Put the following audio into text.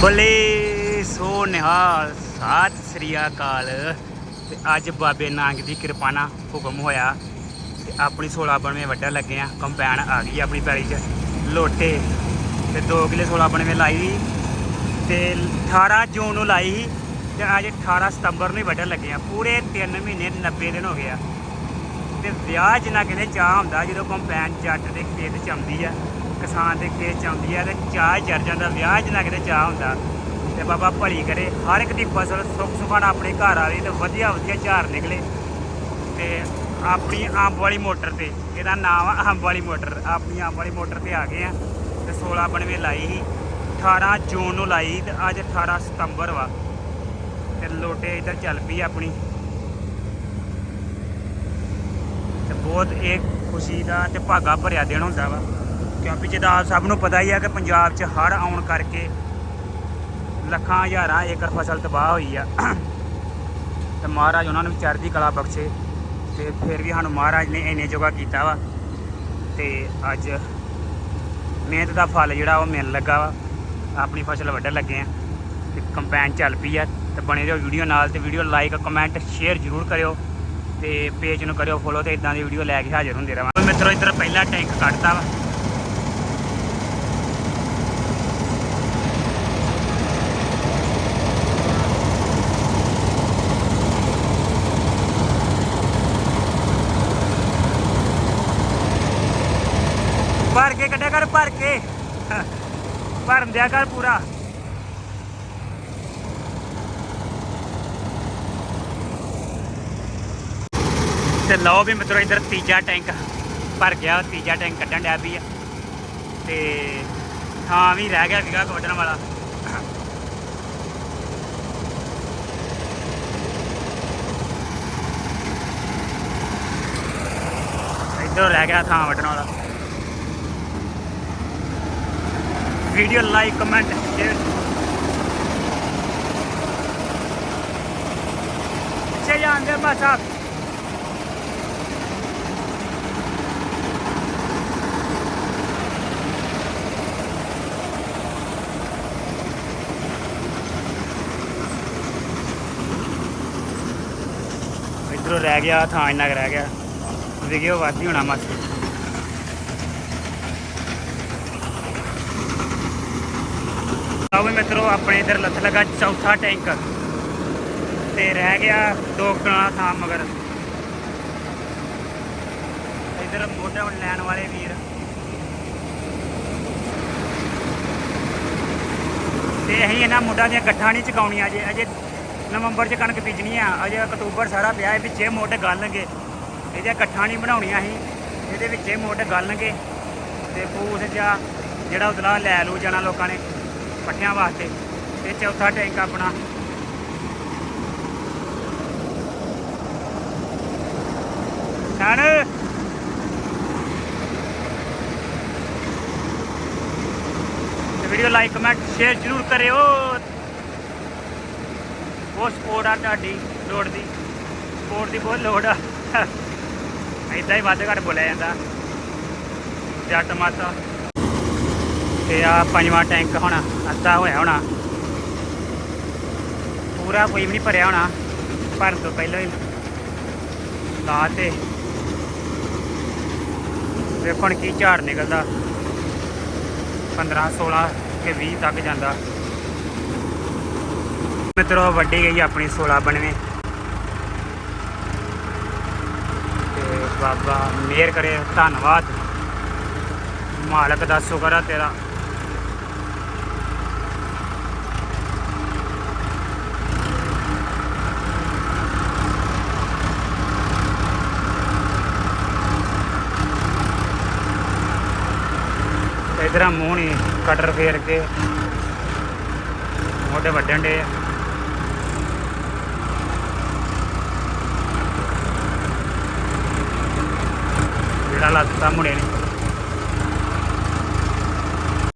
ਬੋਲੇ ਸੋ ਨਿਹਾਲ ਸਤਿ ਸ੍ਰੀ ਅਕਾਲ। ਤੇ ਅੱਜ ਬਾਬੇ ਨਾਨਕ ਦੀ ਕਿਰਪਾ ਨਾਲ ਹੁਕਮ ਹੋਇਆ ਤੇ ਆਪਣੀ 16 ਬਣਵੇਂ ਵੱਢਣ ਲੱਗੇ ਆ, ਕੰਪੈਨ ਆ ਗਈ ਆਪਣੀ ਪੈਲੀ 'ਚ, ਲੋਟੇ। ਤੇ 2 ਕਿਲੇ 16 ਬਣਵੇਂ ਲਾਈ ਤੇ 18 ਜੂਨ ਨੂੰ ਲਾਈ ਸੀ ਤੇ ਅੱਜ 18 ਸਤੰਬਰ ਨੂੰ ਹੀ ਵੱਢਣ ਲੱਗੇ ਆ। ਪੂਰੇ 3 ਮਹੀਨੇ 90 ਦਿਨ ਹੋ ਗਏ ਆ। ਤੇ ਵਿਆਹ ਜਿੰਨਾ ਕਹਿੰਦੇ ਚਾਹ ਹੁੰਦਾ ਜਦੋਂ ਕੰਪੈਨ ਜੱਟ ਦੇ ਖੇਤ ਚ ਆਉਂਦੀ ਆ ਕਿਸਾਨ ਦੇ ਖੇਤ ਚ ਆਉਂਦੀ ਆ ਤੇ ਚਾਹ ਚੜ ਜਾਂਦਾ, ਵਿਆਹ 'ਚ ਨਾ ਕਿਤੇ ਚਾਹ ਹੁੰਦਾ। ਤੇ ਬਾਬਾ ਭਲੀ ਕਰੇ, ਹਰ ਇੱਕ ਦੀ ਫਸਲ ਸੁੱਖ ਸੁਖਾਣਾ ਆਪਣੇ ਘਰ ਆਵੇ ਤੇ ਵਧੀਆ ਵਧੀਆ ਝਾੜ ਨਿਕਲੇ। ਤੇ ਆਪਣੀ ਅੰਬ ਵਾਲੀ ਮੋਟਰ ਤੇ, ਇਹਦਾ ਨਾਮ ਆ ਅੰਬ ਵਾਲੀ ਮੋਟਰ, ਆਪਣੀ ਅੰਬ ਵਾਲੀ ਮੋਟਰ ਤੇ ਆ ਗਏ ਆ ਤੇ 16 ਬਣਵੇਂ ਲਾਈ ਸੀ। 18 ਜੂਨ ਨੂੰ ਲਾਈ ਤੇ ਅੱਜ 18 ਸਤੰਬਰ ਵਾ। ਤੇ ਲੋਟੇ ਇੱਧਰ ਚੱਲ ਪਈ ਆਪਣੀ। ਤੇ ਬਹੁਤ ਇਹ ਖੁਸ਼ੀ ਦਾ ਤੇ ਭਾਗਾ ਭਰਿਆ ਦਿਨ ਹੁੰਦਾ ਵਾ। ਕਿਉਂਕਿ ਜਿਹਦਾ ਸਭ ਨੂੰ ਪਤਾ ਹੀ ਆ ਕਿ ਪੰਜਾਬ 'ਚ ਹੜ੍ਹ ਆਉਣ ਕਰਕੇ ਲੱਖਾਂ ਹਜ਼ਾਰਾਂ ਏਕੜ ਫਸਲ ਤਬਾਹ ਹੋਈ ਆ। ਤੇ ਮਹਾਰਾਜ ਉਹਨਾਂ ਨੂੰ ਚੜ੍ਹਦੀ ਕਲਾ ਬਖਸ਼ੇ ਤੇ ਫਿਰ ਵੀ ਸਾਨੂੰ ਮਹਾਰਾਜ ਨੇ ਇੰਨੇ ਜੋਗਾ ਕੀਤਾ ਵਾ ਤੇ ਅੱਜ ਮਿਹਨਤ ਦਾ ਫਲ ਜਿਹੜਾ ਉਹ ਮਿਲਣ ਲੱਗਾ ਵਾ, ਆਪਣੀ ਫਸਲ ਵੱਢਣ ਲੱਗੇ ਆ ਤੇ ਕੰਪੈਨ ਚੱਲ ਪਈ ਆ ਤੇ ਬਣੇ ਰਹੋ ਵੀਡੀਓ ਨਾਲ ਤੇ ਵੀਡੀਓ ਲਾਈਕ ਕਮੈਂਟ ਸ਼ੇਅਰ ਜ਼ਰੂਰ ਕਰਿਓ ਤੇ ਪੇਜ ਨੂੰ ਕਰਿਓ ਫੋਲੋ ਤੇ ਇਦਾਂ ਦੀ ਵੀਡੀਓ ਲੈ ਕੇ ਹਾਜ਼ਰ ਹੁੰਦੇ ਰਵਾਂ ਮਿੱਤਰੋ, ਇੱਧਰ ਪਹਿਲਾ ਟੈਂਕ ਕੱਢਤਾ ਵਾ ਭਰ ਕੇ ਕੱਢਿਆ ਕਰ ਭਰ ਕੇ। ਭਰਨ ਦਿਆ ਕਰ ਪੂਰਾ। ਤੇ ਲਓ ਵੀ ਮਿੱਤਰੋ, ਇੱਧਰ ਤੀਜਾ ਟੈਂਕ ਭਰ ਗਿਆ। ਤੀਜਾ ਟੈਂਕ ਕੱਢਣ ਡਿਆ ਵੀ ਆ। ਤੇ ਥਾਂ ਵੀ ਰਹਿ ਗਿਆ ਸੀਗਾ ਕੱਢਣ ਵਾਲਾ। ਇੱਧਰ ਰਹਿ ਗਿਆ ਥਾਂ ਵੱਢਣ ਵਾਲਾ। ਵੀਡੀਓ ਲਾਈਕ ਕਮੈਂਟ ਸ਼ੇਅਰ ਪਿੱਛੇ ਜਾਂਦੇ ਬਸ ਆਪ ਇਧਰੋਂ ਰਹਿ ਗਿਆ ਥਾਂ ਇੰਨਾ ਕੁ ਰਹਿ ਗਿਆ। ਵੀਡੀਓ ਵੱਧ ਹੀ ਹੋਣਾ ਮਾਸੀ। ਆਓ ਵੀ ਮਿੱਤਰੋ, ਆਪਣੇ ਇਧਰ ਲੱਥ ਲਗਾ ਚੌਥਾ ਟੈਂਕ। ਤੇ ਰਹਿ ਗਿਆ ਦੋ ਕਣਾ ਥਾਂ ਮਗਰ। ਇਧਰ ਮੋਢਾ ਲੈਣ ਵਾਲੇ ਵੀਰ। ਤੇ ਅਸੀਂ ਇਹਨਾਂ ਮੋਢਾ ਦੀਆਂ ਗੱਠਾਂ ਨਹੀਂ ਚਕਾਉਣੀਆਂ ਜੇ ਅਜੇ ਨਵੰਬਰ 'ਚ ਕਣਕ ਬੀਜਣੀ ਆ। ਅਜੇ ਅਕਤੂਬਰ ਸਾਰਾ ਪਿਆ ਹੈ, ਵਿੱਚੇ ਮੁੱਢ ਗਲਣਗੇ। ਇਹਦੀਆਂ ਗੱਠਾਂ ਨਹੀਂ ਬਣਾਉਣੀਆਂ ਅਸੀਂ। ਇਹਦੇ ਵਿੱਚੇ ਮੋਢ ਗਲਣਗੇ। ਤੇ ਫੂਸ ਜਾਂ ਜਿਹੜਾ ਉਦਲਾ ਲੈ ਲੂ ਜਾਣਾ ਲੋਕਾਂ ਨੇ। ਪੱਠਿਆਂ ਵਾਸਤੇ। ਤੇ ਚੌਥਾ ਟੈਂਕ ਆਪਣਾ। ਛਾਣ ਤੇ ਵੀਡੀਓ ਲਾਈਕ, ਕਮੈਂਟ, ਸ਼ੇਅਰ ਜ਼ਰੂਰ ਕਰਿਓ। ਬਹੁਤ ਸਪੋਰਟ ਆ ਤੁਹਾਡੀ ਲੋੜ ਦੀ। ਸਪੋਰਟ ਦੀ ਬਹੁਤ ਲੋੜ ਆ। ਇਦਾਂ ਹੀ ਵੱਧ ਘੱਟ ਬੋਲਿਆ ਜਾਂਦਾ। ਜੱਟ ਮਾਤਾ ਤੇ ਆ ਪੰਜਵਾਂ ਟੈਂਕ ਹੁਣ ਅੱਧਾ ਹੋਇਆ ਹੋਣਾ। ਪੂਰਾ ਕੋਈ ਵੀ ਨਹੀਂ ਭਰਿਆ ਹੋਣਾ, ਭਰਨ ਤੋਂ ਪਹਿਲਾਂ ਹੀ ਲਾ ਤੇ। ਵੇਖੋ ਹੁਣ ਕੀ ਝਾੜ ਨਿਕਲਦਾ। 15 16 ਕੇ 20 ਤੱਕ ਜਾਂਦਾ। ਮਿੱਤਰੋ ਵੱਡੀ ਗਈ ਆਪਣੀ 16 ਬਣਵੇਂ। ਤੇ ਬਾਬਾ ਮਿਹਰ ਕਰੇ, ਧੰਨਵਾਦ। ਮਾਲਕ ਦਾ ਸ਼ੁਕਰ ਆ ਤੇਰਾ। ਇਧਰ ਮੂੰਹ ਨਹੀਂ ਕਟਰ ਫੇਰ ਕੇ। ਮੋਢੇ ਵੱਢਣ ਦੇ ਜਿਹੜਾ ਲੱਤਾਂ ਮੁੜੇ ਨੇ।